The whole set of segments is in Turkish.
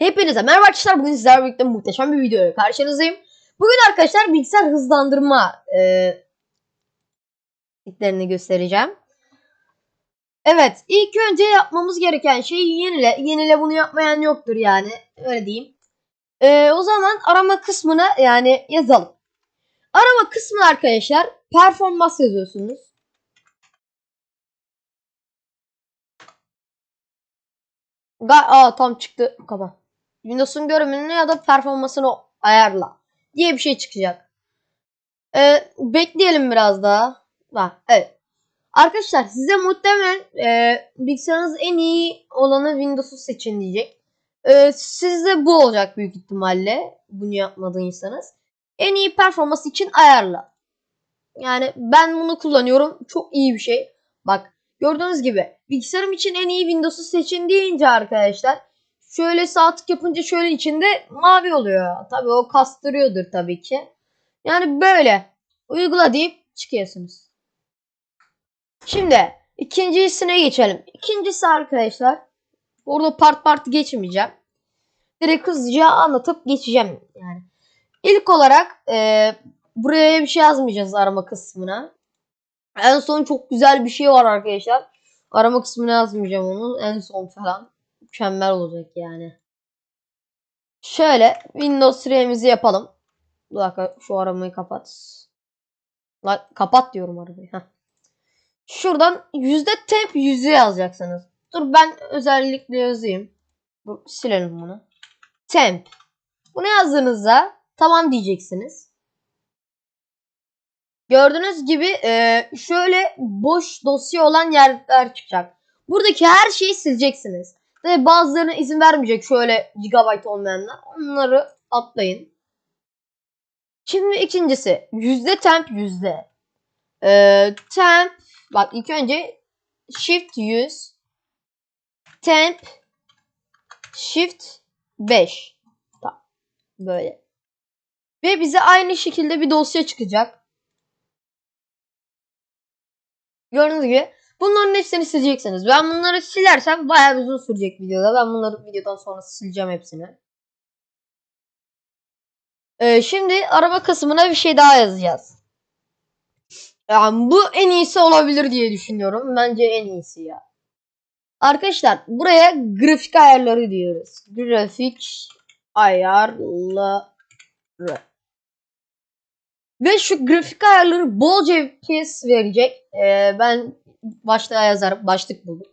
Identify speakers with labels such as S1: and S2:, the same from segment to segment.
S1: Hepinize merhaba arkadaşlar. Bugün sizlerle birlikte muhteşem bir video ile karşınızdayım. Bugün arkadaşlar bilgisayar hızlandırma e, göstereceğim. Evet, ilk önce yapmamız gereken şey yenile. Yenile bunu yapmayan yoktur yani. Öyle diyeyim. E, o zaman arama kısmına yani yazalım. Arama kısmına arkadaşlar performans yazıyorsunuz. Ga Aa tam çıktı kaba. Windows'un görünümünü ya da performansını ayarla diye bir şey çıkacak. Ee, bekleyelim biraz daha. Ha, evet. Arkadaşlar size muhtemelen e, bilgisayarınız en iyi olanı Windows'u seçin diyecek. Ee, sizde bu olacak büyük ihtimalle. Bunu yapmadıysanız. En iyi performans için ayarla. Yani ben bunu kullanıyorum. Çok iyi bir şey. Bak gördüğünüz gibi bilgisayarım için en iyi Windows'u seçin deyince arkadaşlar şöyle sağ tık yapınca şöyle içinde mavi oluyor. Tabii o kastırıyordur tabii ki. Yani böyle uygula deyip çıkıyorsunuz. Şimdi ikincisine geçelim. İkincisi arkadaşlar orada part part geçmeyeceğim. Direkt hızlıca anlatıp geçeceğim yani. İlk olarak e, buraya bir şey yazmayacağız arama kısmına. En son çok güzel bir şey var arkadaşlar. Arama kısmına yazmayacağım onu. En son falan. Mükemmel olacak yani. Şöyle Windows süremizi yapalım. Bir dakika şu aramayı kapat. La, kapat diyorum arabayı. Heh. Şuradan yüzde temp yüzü yazacaksınız. Dur ben özellikle yazayım. Dur, silelim bunu. Temp. Bunu yazdığınızda tamam diyeceksiniz. Gördüğünüz gibi e, şöyle boş dosya olan yerler çıkacak. Buradaki her şeyi sileceksiniz. Ve bazılarına izin vermeyecek şöyle gigabyte olmayanlar. Onları atlayın. Şimdi ikincisi yüzde temp yüzde. Ee, temp bak ilk önce shift 100 temp shift 5 tamam. böyle ve bize aynı şekilde bir dosya çıkacak gördüğünüz gibi Bunların hepsini sileceksiniz. Ben bunları silersem bayağı uzun sürecek videoda. Ben bunları videodan sonra sileceğim hepsini. Ee, şimdi araba kısmına bir şey daha yazacağız. Yani bu en iyisi olabilir diye düşünüyorum. Bence en iyisi ya. Arkadaşlar buraya grafik ayarları diyoruz. Grafik ayarları. Ve şu grafik ayarları bolca FPS verecek. Ee, ben başlığa yazarım. Başlık buldum.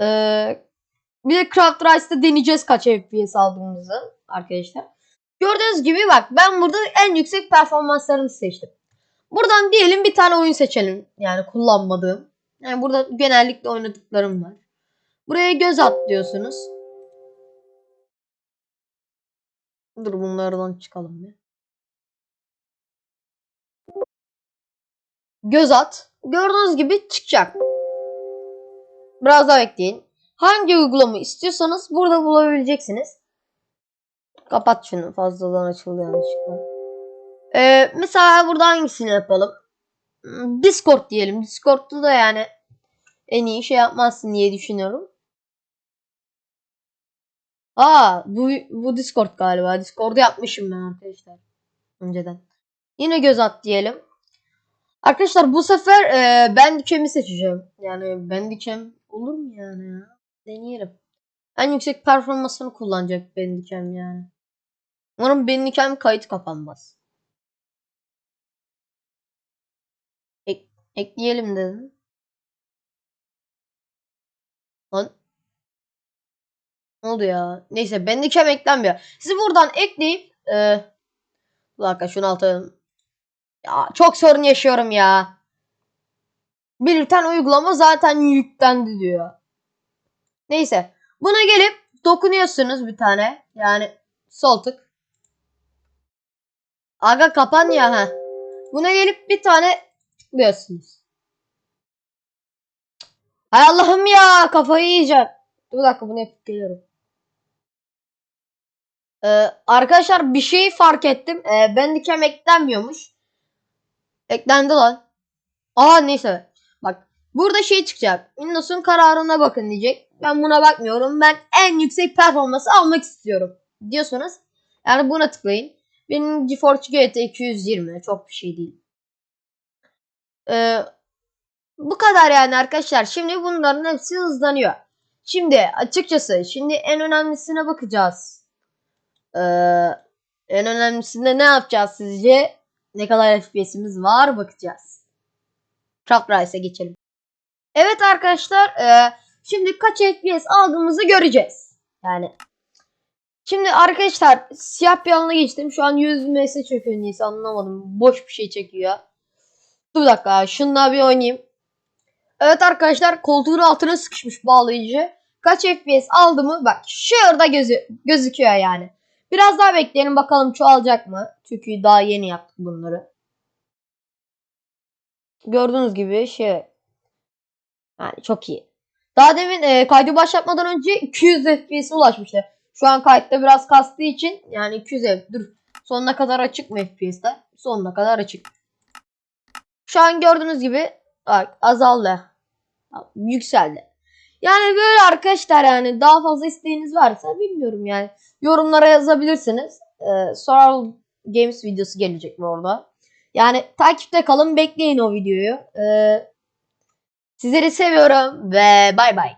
S1: Ee, bir de Craft Rice'da deneyeceğiz kaç FPS aldığımızı arkadaşlar. Gördüğünüz gibi bak ben burada en yüksek performanslarını seçtim. Buradan diyelim bir tane oyun seçelim. Yani kullanmadığım. Yani burada genellikle oynadıklarım var. Buraya göz at diyorsunuz. Dur bunlardan çıkalım bir. Göz at. Gördüğünüz gibi çıkacak. Biraz daha bekleyin. Hangi uygulama istiyorsanız burada bulabileceksiniz. Kapat şunu fazladan açıldı yanlışlıkla. Ee, mesela burada hangisini yapalım? Hmm, Discord diyelim. Discord'da da yani en iyi şey yapmazsın diye düşünüyorum. Aa bu, bu Discord galiba. Discord'u yapmışım ben arkadaşlar. Önceden. Yine göz at diyelim. Arkadaşlar bu sefer e, Bandicam'i seçeceğim. Yani Bandicam olur mu yani ya? Deneyelim. En yüksek performansını kullanacak Bandicam yani. Umarım Bandicam kayıt kapanmaz. Ek, ekleyelim dedim. Lan. Ne oldu ya? Neyse Bandicam eklenmiyor. Sizi buradan ekleyip e, dakika şunu altalım. Çok sorun yaşıyorum ya. Bir tane uygulama zaten yüklendi diyor. Neyse. Buna gelip dokunuyorsunuz bir tane. Yani sol tık. Aga kapan ya ha. Buna gelip bir tane tıklıyorsunuz. Hay Allah'ım ya kafayı yiyeceğim. Dur bir dakika bunu yapıp geliyorum. Ee, arkadaşlar bir şey fark ettim. Ee, Bandicam eklenmiyormuş. Eklendi lan. Aa neyse. Bak Burada şey çıkacak. Windows'un kararına bakın diyecek. Ben buna bakmıyorum. Ben en yüksek performansı almak istiyorum. Diyorsanız yani buna tıklayın. Benim GeForce GT 220 çok bir şey değil. Ee, bu kadar yani arkadaşlar. Şimdi bunların hepsi hızlanıyor. Şimdi açıkçası şimdi en önemlisine bakacağız. Ee, en önemlisinde ne yapacağız sizce? Ne kadar FPS'imiz var bakacağız. Craft Rice'e geçelim. Evet arkadaşlar e, şimdi kaç FPS aldığımızı göreceğiz. Yani şimdi arkadaşlar siyah bir alana geçtim. Şu an 100 ms çekiyor neyse anlamadım. Boş bir şey çekiyor. Dur bir dakika şununla bir oynayayım. Evet arkadaşlar koltuğun altına sıkışmış bağlayıcı. Kaç FPS aldı mı? Bak şurada gözü, gözüküyor yani. Biraz daha bekleyelim bakalım çoğalacak mı? Çünkü daha yeni yaptık bunları. Gördüğünüz gibi şey yani çok iyi. Daha demin e, kaydı başlatmadan önce 200 FPS'e ulaşmıştı. Şu an kayıtta biraz kastığı için yani 200 F- dur sonuna kadar açık mı FPS'ler? Sonuna kadar açık. Şu an gördüğünüz gibi bak, azaldı. Yükseldi. Yani böyle arkadaşlar yani daha fazla isteğiniz varsa bilmiyorum yani. Yorumlara yazabilirsiniz. Ee, Soral Games videosu gelecek bu orada. Yani takipte kalın bekleyin o videoyu. Ee, sizleri seviyorum ve bay bay.